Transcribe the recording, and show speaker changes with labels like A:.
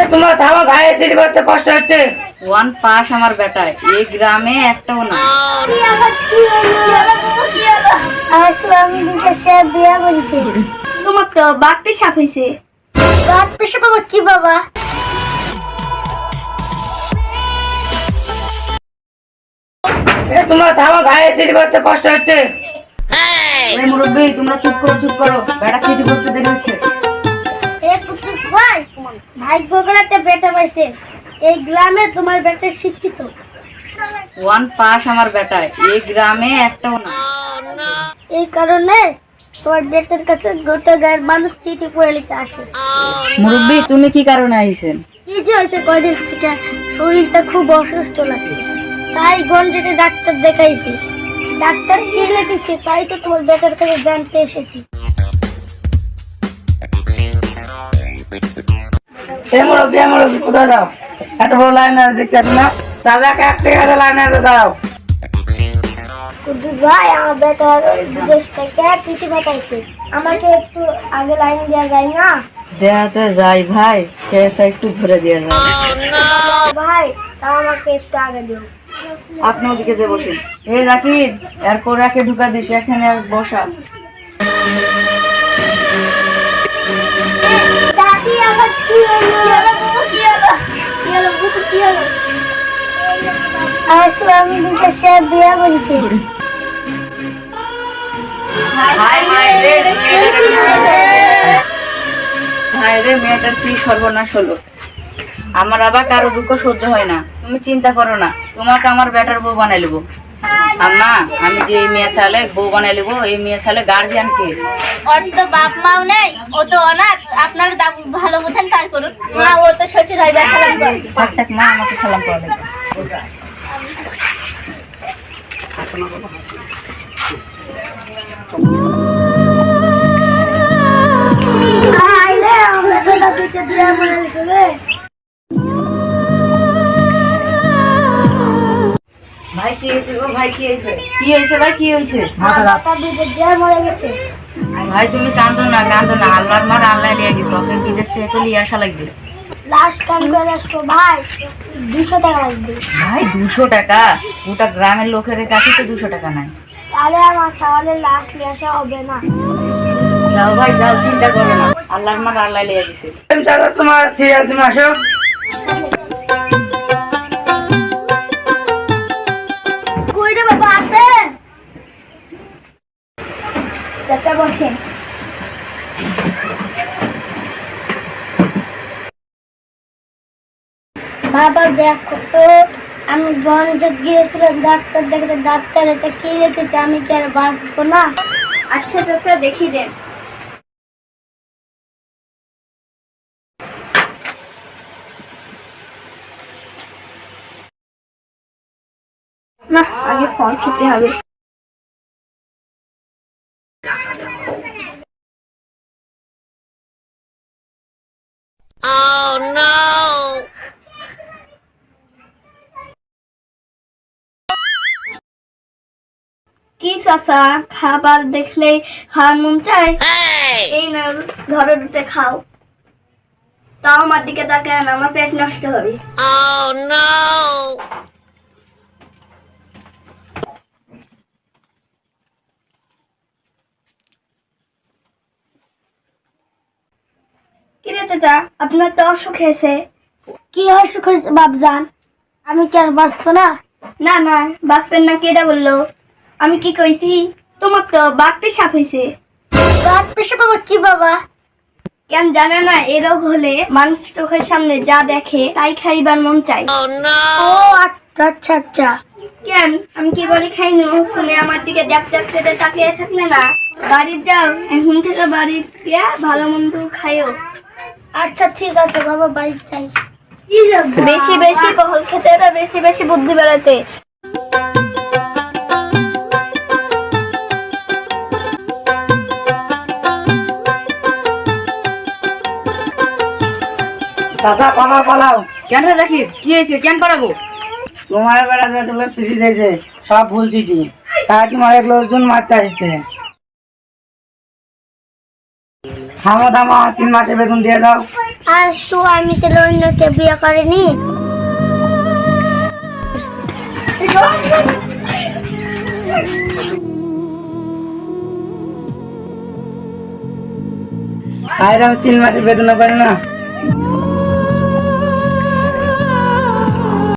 A: এ তোমরা থামো ভাই করতে কষ্ট হচ্ছে।
B: ওয়ান পাস আমার বেটায় এই গ্রামে একটাও না।
C: আসলে আমি বিদেশে বিয়ে করেছি।
D: তোমার তো পেশাব হয়েছে
C: বাদ পেশা বাবা কি বাবা?
A: এ তোমরা থামো ভাই চিঠি করতে কষ্ট হচ্ছে।
B: মুরব্বী তোমরা চুপ করো চুপ করো। বেটা চিঠি করতে দেরি হচ্ছে।
C: ভাই ভাগ্য করে একটা বেটা পাইছে। এই গ্রামে তোমার বেটা শিক্ষিত।
B: ওয়ান পাস আমার বেটায় এই গ্রামে একটাও না।
C: এই কারণে তোমার বেটার কাছে গোটা গায়ের মানুষ চিঠি পড়ে আসে।
B: মুরব্বী তুমি কি কারণে আইছেন?
C: কি যে হয়েছে কয়দিন থেকে শরীরটা খুব অসুস্থ লাগে। তাই গঞ্জেতে ডাক্তার দেখাইছি। ডাক্তার কি লিখেছে তাই তো তোমার বেটার কাছে জানতে এসেছি।
A: এ মুরব্বী এ মুরব্বী কোথায় যাও? এত বড় লাইন দেখতে না। চাচাকে এক টাকা লাইনে দাঁড়াও
C: কুদ্দুস ভাই আমার বেটা বিদেশ থেকে চিঠি পাঠাইছে। আমাকে একটু আগে লাইন দেওয়া যায় না?
B: দেয়াতে যাই ভাই একটু ধরে দিয়ে যায়।
C: ভাই তাও আমাকে একটু আগে দিও।
B: আপনি ওদিকে যে বসুন। এই জাকির এরপর একে ঢুকা দিস এখানে বসা।
C: দাদি আবার কি হলো কি হলো কি হলো বুকু কি হলো আসলে আমি বিদেশে বিয়ে করেছি
B: হাই হাই রে মেয়েটার সর্বনাশ হলো? আমার আবার কারও দুঃখ সহ্য হয় না। তুমি চিন্তা করো না, তোমাকে আমার বেটার বউ বানাই লিবো আম্মা আমি যে এই মেয়ে সালে বউ বানাই লিবো এই মেয়ে সালে গার্জিয়ান কে?
D: ওর তো বাপ মাও নেই ও তো অনাথ আপনারা দা- ভালো বোঝেন তাই করুন। মা ও তো শ্বশুর হয় সালাম করে
B: থাক থাক মা আমাকে সালাম করা
C: আইলে আমরা তো দাদিকে বিয়ে করে
B: ভাই কি হয়েছে গো? ভাই কি হয়েছে? কি হয়েছে ভাই? কি হয়েছে?
A: মাথা রাখ
C: মাতা মরে গেছে।
B: ভাই তুমি কান্দো না কান্দো না। আল্লাহর মার আল্লাহ লিয়ে গেছে। ওকে বিদেশ থেকে তো লিয়ে আসা লাগবে।
C: লাস্ট টাইম করে আসব ভাই দুশো টাকা লাগবে।
B: ভাই দুশো টাকা? গোটা গ্রামের লোকের কাছে তো দুশো টাকা নাই।
C: তাহলে আমার সওয়ালের লাস্ট নিয়ে আসা হবে না।
B: যাও ভাই যাও চিন্তা করো না। আল্লাহর মার আল্লাহ গেছে।
A: তোমার সিরিয়াল তুমি আসো।
C: চাচা বাবা দেখো তো আমি গঞ্জে গিয়েছিলাম ডাক্তার দেখতে ডাক্তার এটা কি রেখেছে আমি কি আর বাঁচবো না?
D: আচ্ছা চাচা দেখি দেন। না আগে ফল খেতে হবে কি চাচা খাবার দেখলে খাওয়ার মন চায়। এই না ধরো দুটো খাও। তাও আমার দিকে তাকায় না আমার পেট নষ্ট হবে। কিরে চাচা আপনার তো অসুখ হয়েছে।
C: কি অসুখ হয়েছে বাবজান আমি কি আর বাঁচবো না?
D: না না বাঁচবেন না কেডা বলল? আমি কি কইছি? তোমার তো বাঘ পেশাব হয়েছে
C: রাত পেশে বাবা কি বাবা?
D: কেন জানে না এ রোগ হলে মানুষ চোখের সামনে যা দেখে তাই খাইবার মন চায়।
C: ও আচ্ছা আচ্ছা আচ্ছা।
D: কেন? আমি কি বলি খাইনু? তুমি আমার দিকে ডাক ডাক করে তাকিয়ে থাকলে না? বাড়ির যাও এখন থেকে বাড়ির গিয়া ভালো মন্দ খাইও।
C: আচ্ছা ঠিক আছে বাবা বাইক চাই
D: বেশি বেশি বহল খেতে হবে বেশি বেশি বুদ্ধি বেড়াতে।
A: চাচা পালাও পালাও
B: কেন দেখি কি হয়েছে? কেন পালাবো?
A: তোমার বেড়া যে তোলে চিঠি দিয়েছে সব ভুল চিঠি। তার তোমার এক লোকজন মারতে আসছে? থামো থামো তিন মাসে বেতন দিয়ে দাও।
C: আর তো আমি তো অন্যকে বিয়ে করিনি।
A: আয়রা তিন মাসে বেতন পারি না।